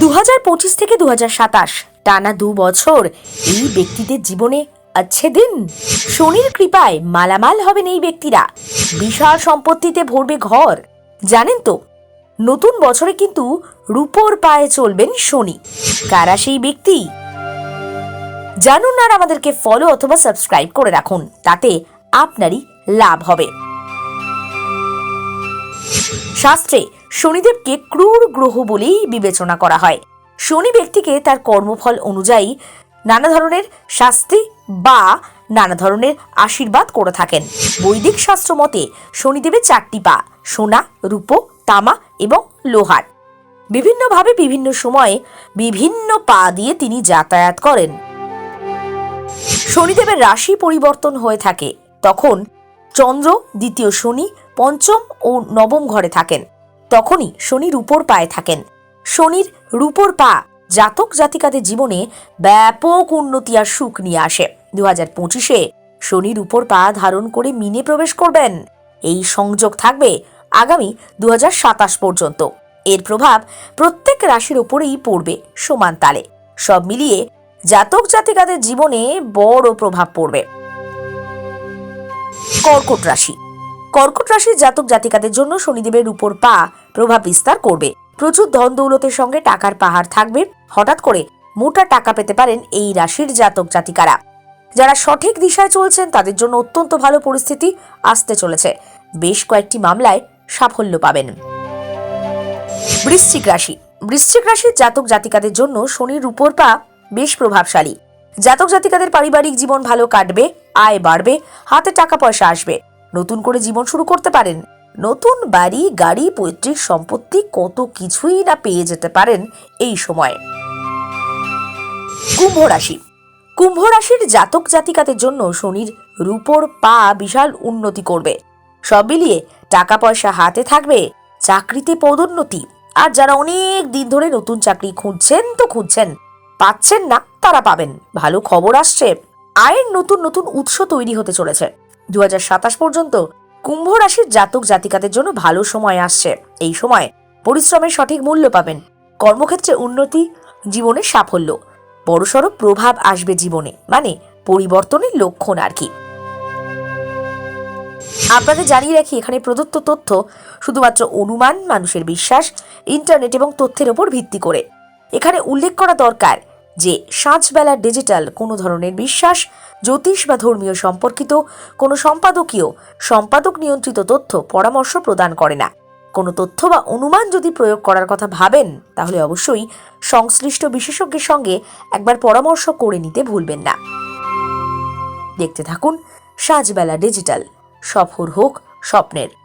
দু থেকে দু টানা দু বছর, এই ব্যক্তিদের জীবনে আছে দিন। শনির কৃপায় মালামাল হবেন এই ব্যক্তিরা। বিশাল সম্পত্তিতে ভরবে ঘর। জানেন তো, নতুন বছরে কিন্তু রূপোর পায়ে চলবেন শনি। কারা সেই ব্যক্তি? জানুন আর আমাদেরকে ফলো অথবা সাবস্ক্রাইব করে রাখুন, তাতে আপনারই লাভ হবে। শাস্ত্রে শনিদেবকে ক্রূর গ্রহ বলেই বিবেচনা করা হয়। শনি ব্যক্তিকে তার কর্মফল অনুযায়ী নানা ধরনের শাস্তি বা নানা ধরনের আশীর্বাদ করে থাকেন। বৈদিক শাস্ত্র মতে শনিদেবের চারটি পা, সোনা, রূপো, তামা এবং লোহার। বিভিন্নভাবে বিভিন্ন সময়ে বিভিন্ন পা দিয়ে তিনি যাতায়াত করেন। শনিদেবের রাশি পরিবর্তন হয়ে থাকে। তখন চন্দ্র দ্বিতীয় শনি, পঞ্চম ও নবম ঘরে থাকেন। তখনই শনি রূপোর পায়ে থাকেন। শনির রূপোর পা জাতক জাতিকাদের জীবনে ব্যাপক উন্নতি আর সুখ নিয়ে আসে। দু হাজার পঁচিশে শনির উপর পা ধারণ করে মিনে প্রবেশ করবেন। এই সংযোগ থাকবে আগামী দু সাতাশ পর্যন্ত। এর প্রভাব প্রত্যেক রাশির ওপরেই পড়বে সমান তালে। সব মিলিয়ে জাতক জাতিকাদের জীবনে বড় প্রভাব পড়বে। কর্কট রাশি কর্কট রাশির জাতক জাতিকাদের জন্য শনিদেবের উপর পা প্রভাব বিস্তার করবে। প্রচুর ধন দৌলতের সঙ্গে টাকার পাহাড় থাকবে। হঠাৎ করে মোটা টাকা পেতে পারেন এই রাশির জাতক জাতিকারা। যারা সঠিক দিশায় চলছেন, তাদের জন্য অত্যন্ত ভালো পরিস্থিতি আসতে চলেছে। বেশ কয়েকটি মামলায় সাফল্য পাবেন। বৃশ্চিক রাশি। বৃশ্চিক রাশির জাতক জাতিকাদের জন্য শনির উপর পা বেশ প্রভাবশালী। জাতক জাতিকাদের পারিবারিক জীবন ভালো কাটবে, আয় বাড়বে, হাতে টাকা পয়সা আসবে। নতুন করে জীবন শুরু করতে পারেন। নতুন বাড়ি, গাড়ি, পৈতৃক সম্পত্তি, কত কিছুই না পেয়ে যেতে পারেন এই সময়ে। কুম্ভ রাশি। কুম্ভ রাশির জাতক জাতিকাদের জন্য শনির রূপোর পা বিশাল উন্নতি করবে। সব মিলিয়ে টাকা পয়সা হাতে থাকবে, চাকরিতে পদোন্নতি। আর যারা অনেক দিন ধরে নতুন চাকরি খুঁজছেন তো খুঁজছেন। পাচ্ছেন না, তারা পাবেন। ভালো খবর আসছে। আয়ের নতুন নতুন উৎস তৈরি হতে চলেছে। দু হাজার সাতাশ পর্যন্ত কুম্ভ রাশির জাতক জাতিকাদের জন্য ভালো সময় আসছে। এই সময় পরিশ্রমের সঠিক মূল্য পাবেন। কর্মক্ষেত্রে উন্নতি, জীবনে সাফল্য। বড়সড় প্রভাব আসবে জীবনে মানে পরিবর্তনের লক্ষণ আর কি। আপনাদের জানিয়ে রাখি, এখানে প্রদত্ত তথ্য শুধুমাত্র অনুমান, মানুষের বিশ্বাস, ইন্টারনেট এবং তথ্যের ওপর ভিত্তি করে। এখানে উল্লেখ করা দরকার যে সাঁঝবেলার ডিজিটাল কোনো ধরনের বিশ্বাস, জ্যোতিষ বা ধর্মীয় সম্পর্কিত কোনো সম্পাদকীয়, সম্পাদক নিয়ন্ত্রিত তথ্য পরামর্শ প্রদান করে না। কোনো তথ্য বা অনুমান যদি প্রয়োগ করার কথা ভাবেন, তাহলে অবশ্যই সংশ্লিষ্ট বিশেষজ্ঞের সঙ্গে একবার পরামর্শ করে নিতে ভুলবেন না। দেখতে থাকুন সাজবেলা ডিজিটাল সফর হোক স্বপ্নের।